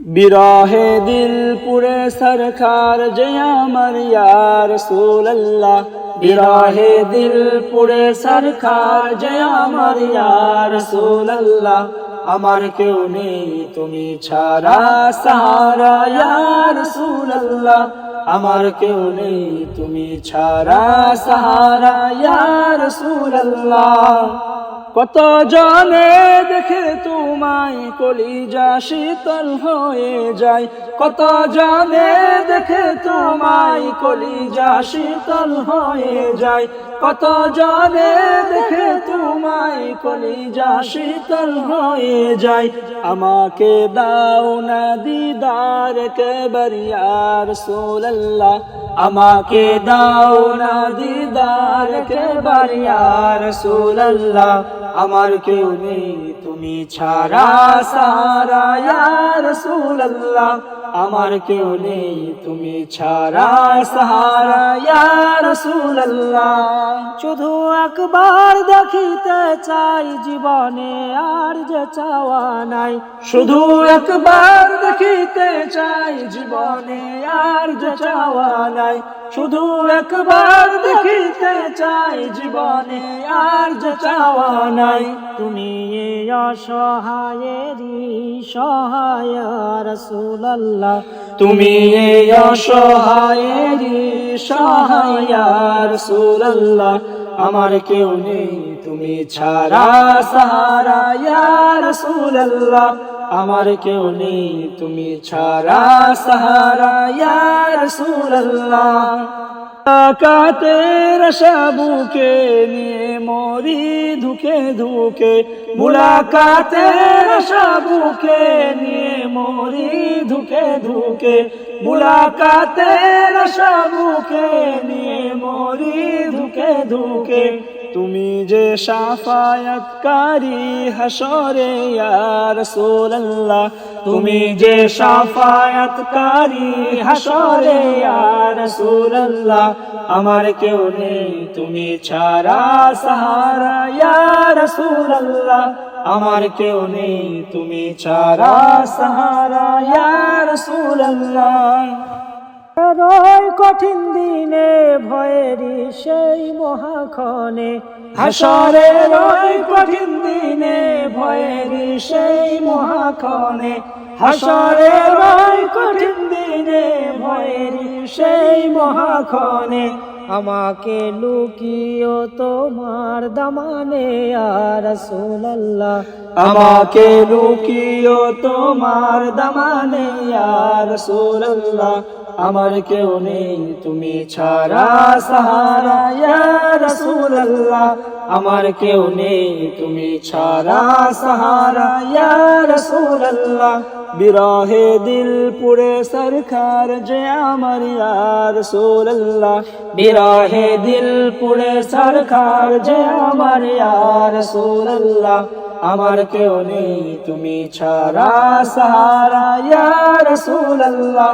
বিরহে দিল পুরে সরকার যে আমার ইয়ার সুল্লাহ বিরহে দিল পুরে সরকার যে আমার ইয়ার সুল্লাহ আমার কেউ নেই তুমি ছাড়া, সাহারা ইয়ার সুল্লাহ আমার কেউ নেই তুমি ছাড়া, সাহারা ইয়ার সুল্লাহ কত জনে দেখে তোমায় কলিজা শীতল হয়ে যায়? কত জনে দেখে তোমায় কলিজা শীতল হয়ে যায়? কত জনে দেখে তোমায় কলিজা শীতল হয়ে যায়? আমাকে দাও না দিদার কেবরিয়ার সোল্লাহ আমাকে দাও না দিদার কেবরিয়ার সোল্লাহ আমার কেউ নেই, তুমি ছাড়া সারা ইয়ার সুল্লাহ আমার কেউ নেই, তুমি ছাড়া সাহারা ইয়ার সুল্লাহ শুধু একবার দেখিতে চাই, জীবনে আর যে চাওয়া নাই। শুধু একবার দেখিতে চাই, জীবনে আর যে চাওয়া নাই। শুধু একবার দেখিতে চাই, জীবনে আর চাওয়া নাই। তুমি অসহায়েরই সহায় রসুল্লাহ তুমি অসহায়েরই সহায় রসুল্লাহ আমার কেউ নেই, তুমি ছাড়া সাহারা রসুল্লাহ আমার কেউ নেই, তুমি ছাড়া সাহারা রসুল্লাহ কাতের সাবুকে নিয়ে মরি ধুকে ধুকে, মুলাকাতের সাবুকে নিয়ে মরি ধুকে ধুকে, মুলাকাতের সাবুকে নিয়ে মরি ধুকে ধুকে তুমি যে সাফায়াতকারী হাসরে ইয়ার রাসূলুল্লাহ, তুমি যে সাফায়াতকারী হাসরে ইয়ার রাসূলুল্লাহ, আমার কেউ নেই, তুমি ছাড়া সাহারা ইয়ার রাসূলুল্লাহ, আমার কেউ নেই, তুমি ছাড়া সাহারা ইয়ার রাসূলুল্লাহ কঠিন দিনে, ভয়েরই সেই মহাক্ষণে। হাসরে রয় কঠিন দিনে, ভয়েরই সেই মহাক্ষণে। হাসরে রয় কঠিন দিনে, ভয়েরই সেই মহাক্ষণে। আমাকে লুকিও তোমার দামানে আর রাসূলুল্লাহ। আমাকে লুকিও তোমার দামানে আর রাসূলুল্লাহ। আমার কেউ নেই, তুমি ছাড়া সাহারা রাসূলুল্লাহ। আমার কেউ নেই, তুমি ছাড়া সাহারা রাসূলুল্লাহ। বিরহে দিল পুরে সরকার যে আমার ইয়া রাসূলুল্লাহ। বিরহে দিল পুরে সরকার যে আমার ইয়া রাসূলুল্লাহ। আমার কেউ নেই, তুমি ছাড়া সাহারা ইয়া রাসূলুল্লাহ।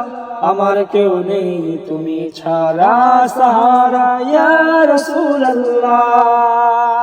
আমার কেউ নেই, তুমি ছাড়া সাহারা ইয়া রাসূলুল্লাহ।